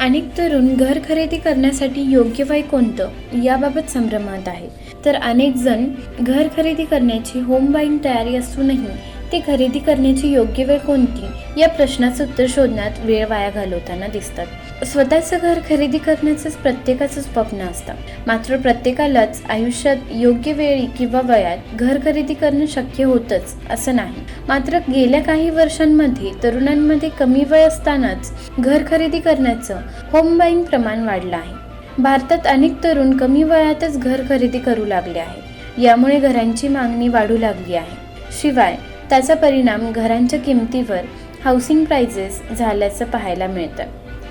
अनेक तरुण घर खरेदी करण्यासाठी योग्य वय कोणतं याबाबत संभ्रमात आहे. तर अनेक जण घर खरेदी करण्याची होम बाईंग तयारी असूनही ते खरेदी करण्याची योग्य वेळ कोणती? या प्रश्नाचं उत्तर शोधण्यात वेळ वाया घालवताना दिसतात. स्वतःचं घर खरेदी करण्याचंच प्रत्येकाचं स्वप्न असतं. मात्र प्रत्येकालाच आयुष्यात योग्य वेळी किंवा वयात घर खरेदी करणं शक्य होतंच असं नाही. मात्र गेल्या काही वर्षांमध्ये तरुणांमध्ये कमी वय असतानाच घर खरेदी करण्याचं होम बाईंग प्रमाण वाढलं आहे. भारतात अनेक तरुण कमी वयातच घर खरेदी करू लागले आहे यामुळे घरांची मागणी वाढू लागली आहे. शिवाय त्याचा परिणाम घरांच्या किमतीवर हाऊसिंग प्राइजेस झाल्याचं पाहायला मिळतं.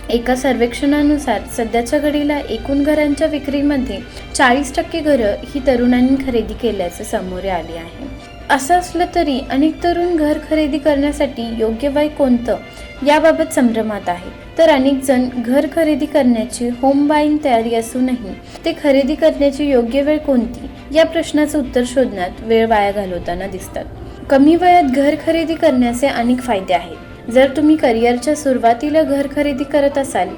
एका सर्वेक्षणानुसार सध्याच्या घडीला एकूण घरांच्या विक्रीमध्ये चाळीस टक्के घरं ही तरुणांनी खरेदी केल्याचं समोर आले आहे. असं असलं तरी अनेक तरुण घर खरेदी करण्यासाठी योग्य वय कोणतं याबाबत संभ्रमात आहे. तर अनेक जण घर खरेदी करण्याची होम बाईंग तयारी असूनही ते खरेदी करण्याची योग्य वेळ कोणती या प्रश्नाचं उत्तर शोधण्यात वेळ वाया घालवताना दिसतात. कमी वयात घर खरेदी करण्याचे अनेक फायदे आहेत. जर तुम्ही करिअरच्या सुरुवातीला घर खरेदी करत असाल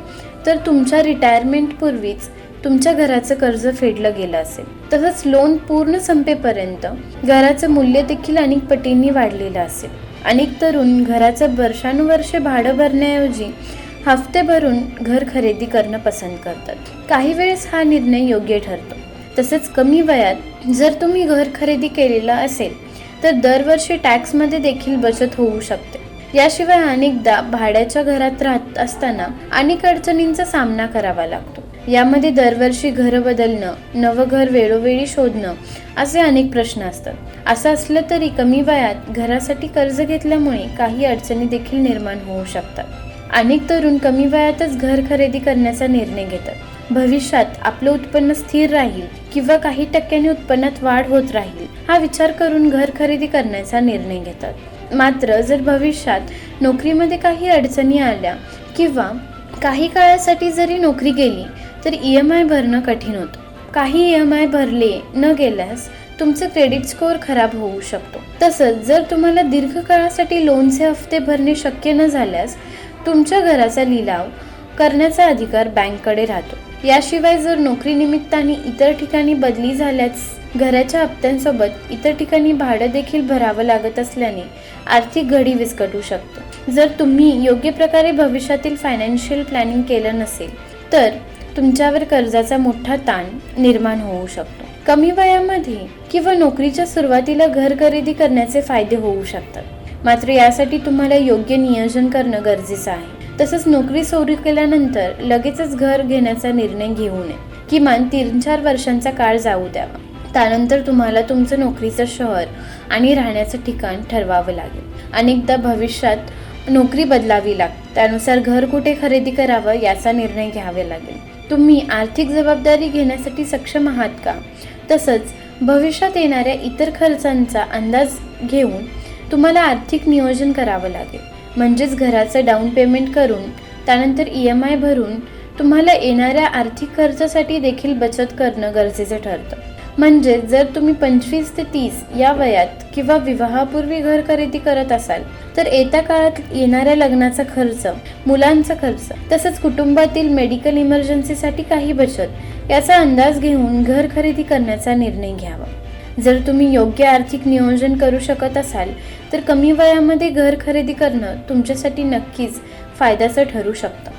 तर तुमच्या रिटायरमेंटपूर्वीच तुमच्या घराचं कर्ज फेडलं गेलं असेल. तसंच लोन पूर्ण संपेपर्यंत घराचं मूल्य देखील अनेक पटींनी वाढलेलं असेल. अनेक तरुण घराचं वर्षानुवर्षे भाडं भरण्याऐवजी हफ्ते भरून घर खरेदी करणं पसंत करतात. काही वेळेस हा निर्णय योग्य ठरतो. तसेच कमी वयात जर तुम्ही घर खरेदी केलेलं असेल तर दरवर्षी टॅक्समध्ये देखील बचत होऊ शकते. याशिवाय अनेकदा भाड्याच्या घरात राहत असताना अनेक अडचणींचा सामना करावा लागतो. यामध्ये दरवर्षी घर बदलणं नवं घर वेळोवेळी शोधणं असे अनेक प्रश्न असतात. असं असलं तरी कमी वयात घरासाठी कर्ज घेतल्यामुळे काही अडचणी देखील निर्माण होऊ शकतात. अनेक तरुण कमी वयातच घर खरेदी करण्याचा निर्णय घेतात. भविष्यात आपलं उत्पन्न स्थिर राहील किंवा काही टक्क्यांनी उत्पन्नात वाढ होत राहील. हा विचार करून घर खरेदी करण्याचा निर्णय घेतात. मात्र जर भविष्यात नोकरीमध्ये काही अडचणी आल्या किंवा काही काळासाठी जरी नोकरी गेली तर ई एम आय भरणं कठीण होतं. काही ई एम आय भरले न गेल्यास तुमचं क्रेडिट स्कोअर खराब होऊ शकतो. तसंच जर तुम्हाला दीर्घकाळासाठी लोनचे हफ्ते भरणे शक्य न झाल्यास तुमच्या घराचा लिलाव करण्याचा अधिकार बँककडे राहतो. याशिवाय जर नोकरीनिमित्ताने इतर ठिकाणी बदली झाल्यास घराच्या हप्त्यांसोबत इतर ठिकाणी भाडं देखील भरावं लागत असल्याने आर्थिक घडी विस्कटू शकतो. जर तुम्ही योग्य प्रकारे भविष्यातील फायनान्शियल प्लॅनिंग केलं नसेल तर तुमच्यावर कर्जाचा मोठा ताण निर्माण होऊ शकतो. कमी वयामध्ये किंवा नोकरीच्या सुरुवातीला घर खरेदी करण्याचे फायदे होऊ शकतात. मात्र यासाठी तुम्हाला योग्य नियोजन करणं गरजेचं आहे. तसंच नोकरी सुरू केल्यानंतर लगेचच घर घेण्याचा निर्णय घेऊ नये. किमान तीन चार वर्षांचा काळ जाऊ द्यावा. त्यानंतर तुम्हाला तुमचं नोकरीचं शहर आणि राहण्याचं ठिकाण ठरवावं लागेल. अनेकदा भविष्यात नोकरी बदलावी लागते त्यानुसार घर कुठे खरेदी करावं याचा निर्णय घ्यावा लागेल. तुम्ही आर्थिक जबाबदारी घेण्यासाठी सक्षम आहात का? तसंच भविष्यात येणाऱ्या इतर खर्चांचा अंदाज घेऊन तुम्हाला आर्थिक नियोजन करावं लागेल. म्हणजेच घराचं डाऊन पेमेंट करून त्यानंतर ई एम आय भरून तुम्हाला येणाऱ्या आर्थिक खर्चासाठी देखील बचत करणं गरजेचं ठरतं. म्हणजे जर तुम्ही पंचवीस ते तीस या वयात किंवा विवाहापूर्वी घर खरेदी करत असाल तर येत्या काळात येणाऱ्या लग्नाचा खर्च मुलांचा खर्च तसंच कुटुंबातील मेडिकल इमर्जन्सीसाठी काही बचत याचा अंदाज घेऊन घर खरेदी करण्याचा निर्णय घ्यावा. जर तुम्ही योग्य आर्थिक नियोजन करू शकत असाल तर कमी वयामध्ये घर खरेदी करणं तुमच्यासाठी नक्कीच फायद्याचं ठरू शकतं.